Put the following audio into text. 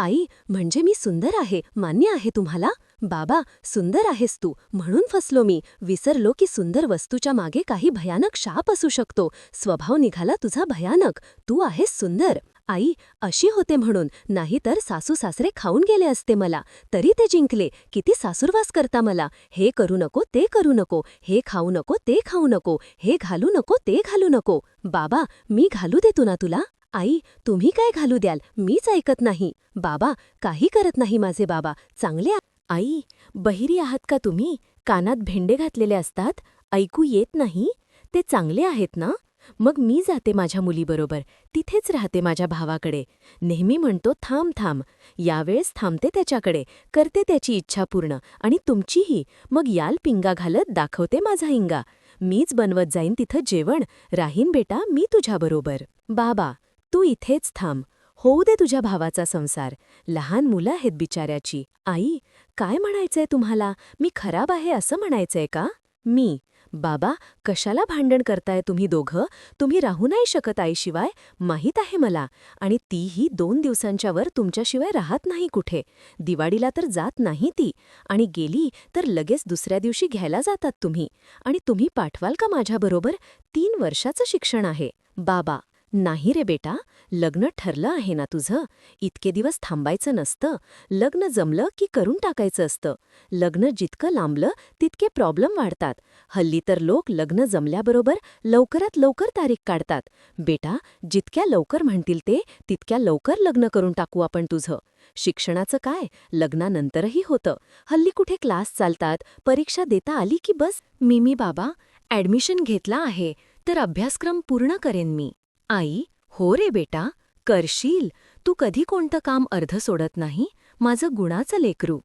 आई म्हणजे मी सुंदर आहे मान्य आहे तुम्हाला? बाबा सुंदर आहेस तू म्हणून फसलो मी. विसरलो की सुंदर वस्तूच्या मागे काही भयानक शाप असू शकतो. स्वभाव निघाला तुझा भयानक. तू आहेस सुंदर. आई अशी होते म्हणून. नाहीतर सासू सासरे खाऊन गेले असते मला. तरी ते जिंकले. किती सासूरवास करता मला. हे करू नको ते करू नको. हे खाऊ नको ते खाऊ नको. हे घालू नको ते घालू नको. बाबा मी घालू देतो ना तुला? आई तुम्ही काय घालू द्याल? मीच ऐकत नाही. बाबा काही करत नाही माझे बाबा. चांगले आई बहिरी आहात का तुम्ही? कानात भेंडे घातलेले असतात. ऐकू येत नाही. ते चांगले आहेत ना? मग मी जाते माझ्या मुलीबरोबर. तिथेच राहते माझ्या भावाकडे. नेहमी म्हणतो थांब थांब. यावेळेस थांबते त्याच्याकडे. करते त्याची इच्छा पूर्ण. आणि तुमचीही. मग याल पिंगा घालत दाखवते माझा हिंगा मीच बनवत जाईन तिथं जेवण. राहीन बेटा मी तुझ्याबरोबर. बाबा तू इथेच थांब. होऊ दे तुझ्या भावाचा संसार. लहान मुलं आहेत बिचाऱ्याची. आई काय म्हणायचंय तुम्हाला? मी खराब आहे असं म्हणायचंय का? मी. बाबा कशाला भांडण करताय तुम्ही दोघं? तुम्ही राहू नाही शकत आईशिवाय. माहीत आहे मला. आणि तीही दोन दिवसांच्या वर तुमच्याशिवाय राहत नाही कुठे. दिवाळीला तर जात नाही ती. आणि गेली तर लगेच दुसऱ्या दिवशी घ्यायला जातात तुम्ही. आणि तुम्ही पाठवाल का माझ्याबरोबर? तीन वर्षाचं शिक्षण आहे. बाबा नाही रे बेटा लग्न ठरलं आहे ना तुझं. इतके दिवस थांबायचं नसतं. लग्न जमलं की करून टाकायचं असतं. लग्न जितकं लांबलं तितके प्रॉब्लेम वाढतात. हल्ली तर लोक लग्न जमल्याबरोबर लवकरात लवकर तारीख काढतात. बेटा जितक्या लवकर म्हणतील ते तितक्या लवकर लग्न करून टाकू आपण तुझं. शिक्षणाचं काय? लग्नानंतरही होतं. हल्ली कुठे क्लास चालतात? परीक्षा देता आली की बस? मिमी बाबा ॲडमिशन घेतला आहे. तर अभ्यासक्रम पूर्ण करेन मी. आई हो रे बेटा करशील. तू कधी कोणतं काम अर्ध सोडत नाही? माझं गुणाचं लेकरू.